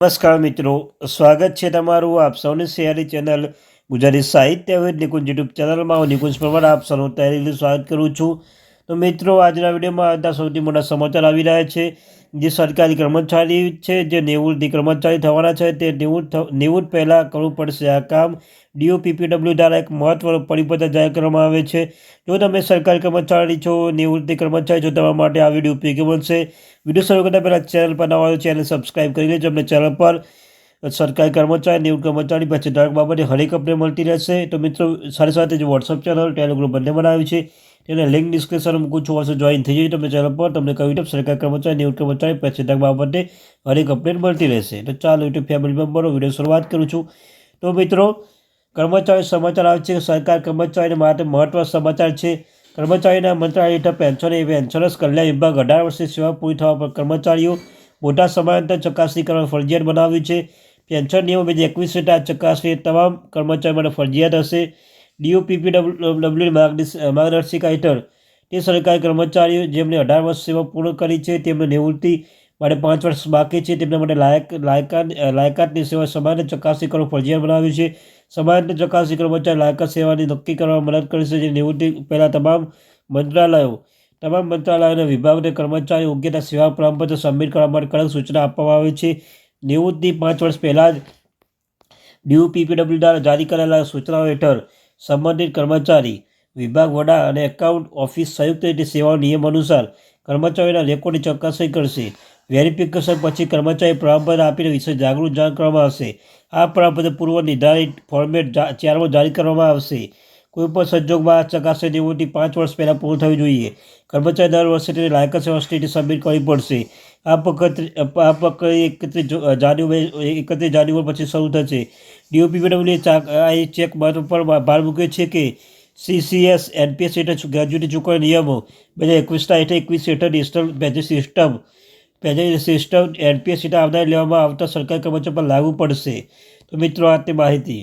નમસ્કાર મિત્રો, સ્વાગત છે તમારું આપ સૌની શેરી ચેનલ ગુજરાતી સાહિત્ય નિકુંજ યુટ્યુબ ચેનલમાં. હું નિકુંજ પરમાર, આપ સૌનું તહેરીથી સ્વાગત કરું છું. તો મિત્રો, આજના વિડીયોમાં આવતા સૌથી મોટા સમાચાર આવી રહ્યા છે. જે સરકારી કર્મચારી છે, જે નિવૃત્તિ કર્મચારી થવાના છે, તે નિવૃત્ત નિવૃત્ત પહેલાં કરવું પડશે. આ કામ ડીઓપીપીડબ્લ્યુ દ્વારા એક મહત્વનો પરિપત્ર જાહેર કરવામાં આવે છે. જો તમે સરકારી કર્મચારી છો નિવૃત્તિ કર્મચારી છો, તમારા માટે આ વીડિયો ઉપયોગી બનશે. વીડિયો શરૂ કરતાં પહેલાં ચેનલ પર નવા ચેનલ સબસ્ક્રાઈબ કરી લેજો. અમને ચેનલ પર સરકારી કર્મચારી નિવૃત્ત કર્મચારી પછી ધારક બાબતે હરેક અપડેટ મળતી રહેશે. તો મિત્રો, સાથે સાથે જે વોટ્સઅપ ચેનલ ટેલિગ્રુપ બંને બનાવ્યું છે. તેને લિંક ડિસ્ક્રિપ્શનમાં મૂકું છું. વર્ષે જોઈન થઈ જઈએ તમે ચેનલ પર. તમને કહ્યું યુટ્યુબ સરકાર કર્મચારી નિવૃત્ત કર્મચારી, પછી ધારક બાબતે હરેક અપડેટ મળતી રહેશે. તો ચાલો યુટ્યુબ ફેમિલી મેમ્બરો વીડિયો શરૂઆત કરું છું. તો મિત્રો, કર્મચારી સમાચાર આવે છે. સરકાર કર્મચારીને માટે મહત્વ સમાચાર છે. કર્મચારીના મંત્રાલય હેઠળ પેન્શન એ પેન્શનર્સ કલ્યાણ વિભાગ અઢાર વર્ષની સેવા પૂરી થવા પર કર્મચારીઓ મોટા સમયાંતર ચકાસણી કરવા ફરજિયાત બનાવ્યું છે. પેન્શન નિયમો બે હજાર એકવીસ હેઠળ ચકાસણી તમામ કર્મચારીઓ માટે ફરજિયાત હશે. ડીઓપીપી ડબલ્યુ માર્ગદર્શિકા હેઠળ તે સરકારી કર્મચારીઓ જેમણે અઢાર વર્ષ સેવા પૂર્ણ કરી છે, તેમને નિવૃત્તિ માટે પાંચ વર્ષ બાકી છે, તેમના માટે લાયક, લાયકાત લાયકાતની સેવા સમાન ચકાસણી કરવું ફરજિયાત બનાવ્યું છે. સમાન ચકાસણી કર્મચારી લાયકાત સેવાની નક્કી કરવામાં મદદ કરશે જે નિવૃત્તિ પહેલાં તમામ મંત્રાલયો, તમામ મંત્રાલયોના વિભાગને કર્મચારી યોગ્યતા સેવા પ્રમાણપત્ર સબમિટ કરવા માટે કડક સૂચના આપવામાં આવે છે. નિવૃત્તિ પાંચ વર્ષ પહેલાં જ ડીયુપીપીડબ્લ્યુ દ્વારા જારી કરેલા સૂચનાઓ હેઠળ સંબંધિત કર્મચારી, વિભાગ વડા અને એકાઉન્ટ ઓફિસ સંયુક્ત રીતે સેવાઓ નિયમ અનુસાર કર્મચારીઓના રેકોર્ડની ચકાસણી કરશે. વેરિફિકેશન પછી કર્મચારી પ્રમાણપત્ર આપીને વિશે જાગૃત જાણ કરવામાં આવશે. આ પ્રમાણપત્ર પૂર્વ નિર્ધારિત ફોર્મેટ ચારમાં જારી કરવામાં આવશે. કોઈપણ સંજોગમાં ચકાસણી નિવૃત્તિ પાંચ વર્ષ પહેલાં પૂર્ણ થવી જોઈએ. કર્મચારી દર વર્ષે તેને લાયક સેવા સબમિટ કરવી પડશે. આ પ્રક્રિયા આ પ્રક્રિયા એકત્રીસ જાન્યુઆરી એકત્રીસ જાન્યુઆરી પછી શરૂ થશે. ડીઓપીપીડબ્લ્યુએ આ ચેક મહત્વ પર ભાર મૂક્યો છે કે સીસીએસ, એનપીએસ હેઠળ ગ્રેજ્યુટી ચૂકવણી નિયમો બે હજાર એકવીસના હેઠળ એકવીસ હેઠળ national pension system pension system, NPS હેઠળ આવનાર લેવામાં આવતા સરકારી કર્મચારીઓ પર લાગુ પડશે. તો મિત્રો, આ તે માહિતી.